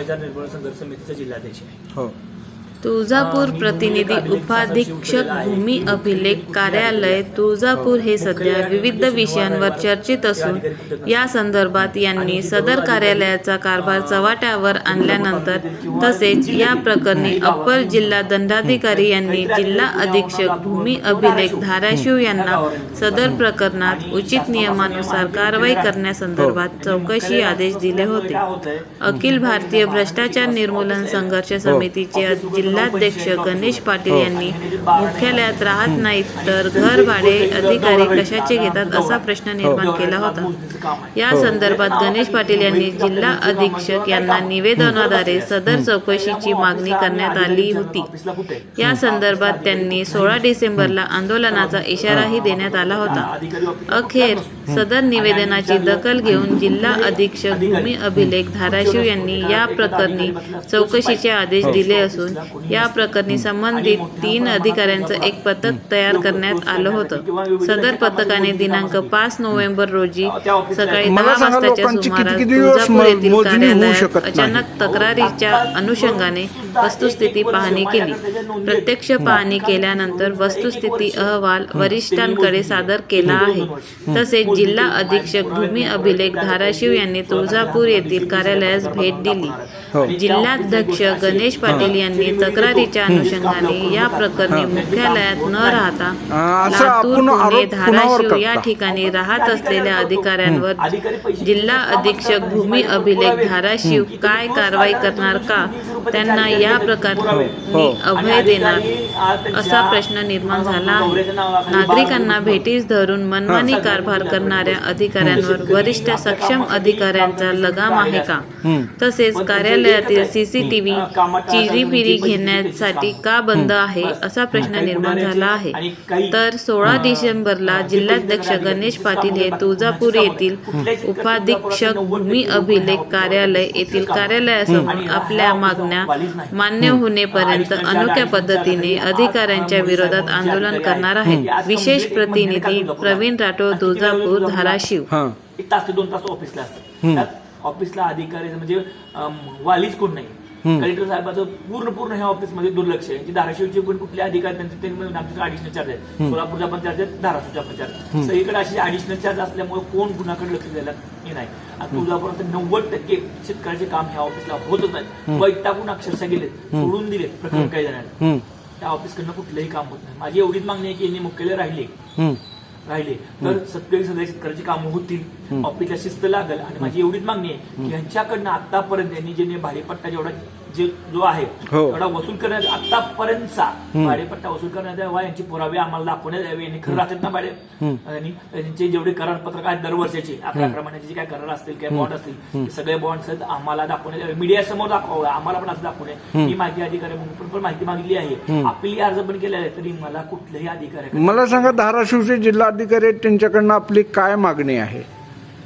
भ्रष्टाचार निर्मूलन संघर्ष समितीचा जिल्हाध्यक्ष आहे. हो. तुळजापूर प्रतिनिधी उपाधीक्षक. भूमी अभिलेख कार्यालय तुळजापूर हे सध्या विविध विषयांवर चर्चेत असून या संदर्भात यांनी सदर कार्यालयाचा कारभार चव्हाट्यावर आणल्यानंतर तसेच या प्रकरणी अप्पर जिल्हा दंडाधिकारी यांनी जिल्हा अधीक्षक भूमी अभिलेख धाराशिव यांना सदर प्रकरणात उचित नियमानुसार कारवाई करण्यासंदर्भात चौकशी आदेश दिले होते अखिल भारतीय भ्रष्टाचार निर्मूलन संघर्ष समितीचे जिल्हाध्यक्ष गणेश पाटील यांनी मुख्यालयात राहत नाहीत तर घर भाडे अधिकारी कशाचे घेतात असा प्रश्न निर्माण केला होता. या संदर्भात गणेश पाटील यांनी जिल्हा अधीक्षक यांना निवेदनाद्वारे सदर चौकशीची मागणी करण्यात आली होती. या संदर्भात त्यांनी सोळा डिसेंबरला आंदोलनाचा इशाराही देण्यात आला होता. अखेर सदर निवेदनाची दखल घेऊन जिल्हा अधीक्षक भूमी अभिलेख धाराशिव यांनी या प्रकरणी चौकशीचे आदेश दिले असून या प्रकरणी संबंधित तीन अधिकाऱ्यांचं एक पथक तयार करण्यात आलं होतं. सदर पथकाने दिनांक पाच नोव्हेंबर रोजी सकाळी दहा वाजताच्या सुमारास तुळजापूर येथील कार्यालयात? अचानक तक्रारीच्या अनुषंगाने वस्तुस्थिती पाहणी केली. प्रत्यक्ष पाहणी केल्यानंतर वस्तुस्थिती अहवाल वरिष्ठांकडे सादर केला आहे. तसेच जिल्हा अधीक्षक भूमी अभिलेख धाराशिव यांनी तुळजापूर येथील कार्यालयास भेट दिली. जिल्हाध्यक्ष गणेश पाटील यांनी तक्रारीच्या अनुषंगाने या प्रकरणी मुख्यालयात न राहता लातूर पुणे धाराशिव या? ठिकाणी राहत असलेल्या अधिकाऱ्यांवर जिल्हा अधीक्षक भूमी अभिलेख धाराशिव काय कारवाई करणार का? त्यांना या प्रकारे अभय देणार असा प्रश्न निर्माण झाला. आहे नागरिकांना भेटीस धरून मनमानी कारभार करणाऱ्या अधिकाऱ्यांवर वरिष्ठ सक्षम अधिकाऱ्यांचा लगाम आहे का? तसेच कार्यालयातील सीसीटीव्ही चिरीपिरी घेण्यासाठी का बंद आहे असा प्रश्न निर्माण झाला आहे. तर सोळा डिसेंबरला जिल्हाध्यक्ष गणेश पाटील हे तुळजापूर येथील उपाधीक्षक भूमी अभिलेख कार्यालय येथील कार्यालयासमोर आपल्या मागण्या मान्य होण्यापर्यंत अनोख्या पद्धतीने अधिकाऱ्यांच्या विरोधात आंदोलन करणार आहेत विशेष प्रतिनिधी प्रवीण राठोड तुळजापूर धाराशिव. एक तास ते दोन तास ऑफिसला असतात. ऑफिसला अधिकारी म्हणजे वालीच कोण नाही. कलेक्टर साहेबाचं पूर्ण पूर्ण ह्या ऑफिसमध्ये दुर्लक्ष आहे. की धाराशिवचे पण कुठले अधिकारी त्यांचे ते म्हणजे आमच्याकडे अडिशनल चार्ज आहेत. सोलापूरचा पण चार्ज आहे धाराशिवचा पण चार्ज. सगळीकडे असे अडिशनल चार्ज असल्यामुळे कोण कुणाकडे लक्ष द्यायला हे नाही. आणि तुळजापूर नव्वद टक्के शेतकऱ्याचे काम ह्या ऑफिसला होतच नाही वैतागून अक्षरशः गेलेत सोडून दिलेत प्रकरण काही जणांना. त्या ऑफिसकडनं कुठलंही काम होत नाही. माझी एवढीच मागणी आहे की यांनी मुख्यालय राहिले. राहिले. तर सत्कारी सगळ्या शेतकऱ्याची कामं होतील. ऑफिसला शिस्त लागल. आणि माझी एवढीच मागणी आहे की यांच्याकडनं आतापर्यंत यांनी जे भाडेपट्टा जेवढा जे जो आहे हो. तेवढा वसूल करण्यात आतापर्यंतचा भाडेपट्टा वसूल करण्यात यावा यांची पुरावे आम्हाला दाखवण्यात यावे यांनी खरं राहतात ना भाडे आणि त्यांचे जेवढे करार पत्रक आहेत दरवर्षाचे अकरा महिन्याचे जे काय करार असतील काय बॉन्ड असतील ते सगळे बॉन्ड आम्हाला दाखवण्यात यावे. मीडिया समोर दाखवावं आम्हाला पण असं दाखवणे मी माहिती अधिकारी म्हणून पण- पण माहिती मागितली आहे. आपली अर्ज पण केलेला आहे तरी मला कुठल्याही अधिकारी मला सांगा धाराशिवचे जिल्हाधिकारी आहेत त्यांच्याकडनं आपली काय मागणी आहे?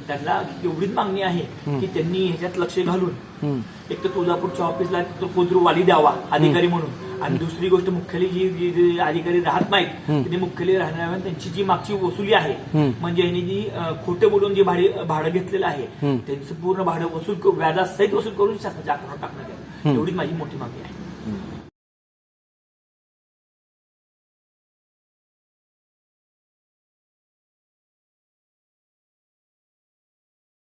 त्यांना एवढीच मागणी आहे की त्यांनी ह्याच्यात लक्ष घालून एक तर तुळजापूरच्या ऑफिसला तो कोणतरी वाली द्यावा अधिकारी म्हणून. आणि दुसरी गोष्ट मुख्यालय जी अधिकारी राहत नाहीत त्यांनी मुख्यालय राहणार त्यांची जी मागची वसुली आहे म्हणजे यांनी जी खोटे बोलून जे भाडे भाडं घेतलेलं आहे त्यांचं पूर्ण भाडं वसूल व्याजासहित वसूल करून शासनाच्या अकाउंट टाकण्यात एवढीच माझी मोठी मागणी आहे.